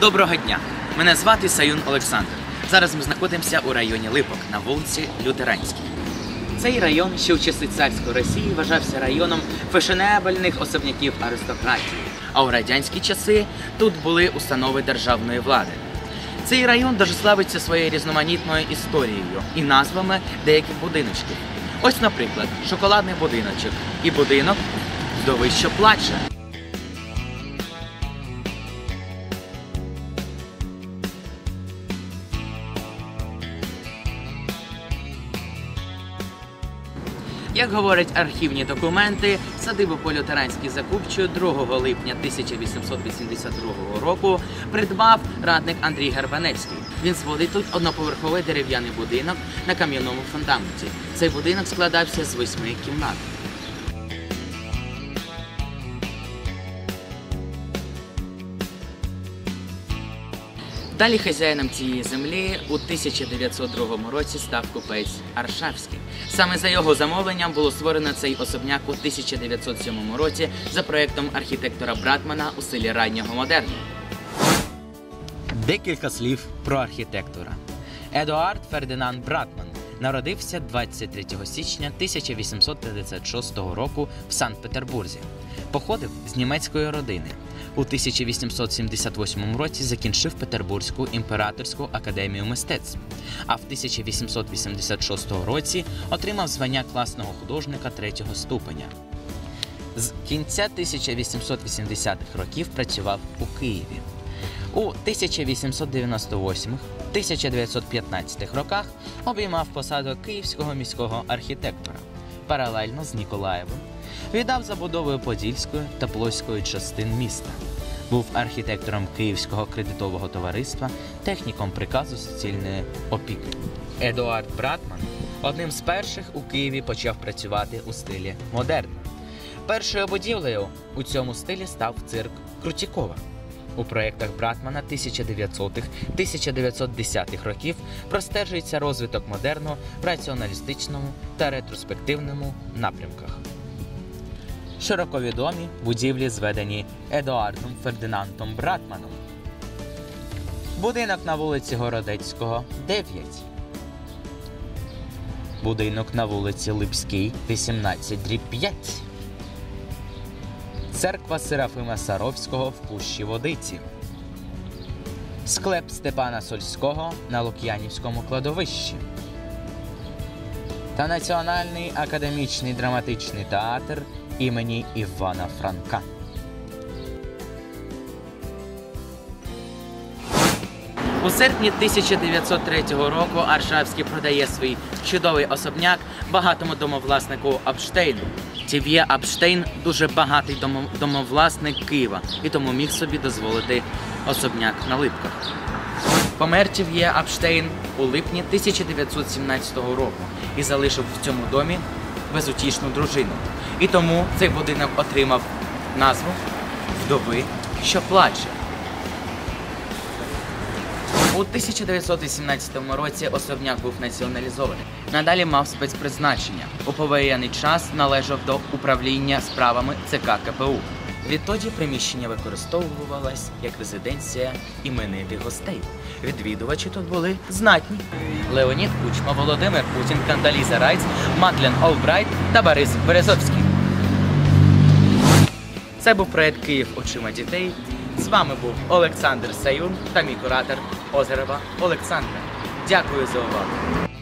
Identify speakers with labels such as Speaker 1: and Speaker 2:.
Speaker 1: Доброго дня! Мене звати Саюн Олександр. Зараз ми знаходимося у районі Липок на вулиці Лютеранській. Цей район ще в часи царської Росії вважався районом фешенебельних особняків аристократії. А у радянські часи тут були установи державної влади. Цей район дуже славиться своєю різноманітною історією і назвами деяких будиночків. Ось, наприклад, шоколадний будиночок і будинок вдови, що плаче. Як говорять архівні документи, садибу полютеранській закупчу 2 липня 1882 року придбав радник Андрій Гарбаневський. Він зводить тут одноповерховий дерев'яний будинок на кам'яному фундаменті. Цей будинок складався з восьми кімнат. Далі хазяїном цієї землі у 1902 році став купець Аршавський. Саме за його замовленням було створено цей особняк у 1907 році за проектом архітектора Братмана у стилі раннього модерну. Декілька слів про архітектора. Едуард Фердинанд Братман народився 23 січня 1856 року в Санкт-Петербурзі. Походив з німецької родини. У 1878 році закінчив Петербурзьку імператорську академію мистецтв, а в 1886 році отримав звання класного художника третього ступеня. З кінця 1880-х років працював у Києві. У 1898-1915 роках обіймав посаду київського міського архітектора. Паралельно з Ніколаєвим віддав забудовою Подільської та Плоської частин міста. Був архітектором Київського кредитового товариства, техніком приказу суцільної опіки. Едуард Братман одним з перших у Києві почав працювати у стилі модерн. Першою будівлею у цьому стилі став цирк Крутікова. У проєктах Братмана 1900-1910-х років простежується розвиток модерну в раціоналістичному та ретроспективному напрямках. Широко відомі будівлі зведені Едуардом Фердинандом Братманом. Будинок на вулиці Городецького 9. Будинок на вулиці Липській 18 дріб 5. Церква Серафима Саровського в Пущі Водиці. Склеп Степана Сольського на Лук'янівському кладовищі. Та Національний академічний драматичний театр імені Івана Франка. У серпні 1903 року Аршавський продає свій чудовий особняк багатому домовласнику Апштейну. Тів'є Апштейн дуже багатий домовласник Києва і тому міг собі дозволити особняк на липках. Помер Тів'є Апштейн у липні 1917 року і залишив в цьому домі безутішну дружину. І тому цей будинок отримав назву Вдови, що плаче. У 1918 році особняк був націоналізований. Надалі мав спецпризначення. У повоєнний час належав до управління справами ЦК КПУ. Відтоді приміщення використовувалось як резиденція іменитих гостей. Відвідувачі тут були знатні. Леонід Кучма, Володимир Путін, Кандаліза Райц, Мадлен Олбрайт та Борис Березовський. Це був проект Київ очима дітей. З вами був Олександр Саюн та мій куратор Озерова Олександра. Дякую за увагу.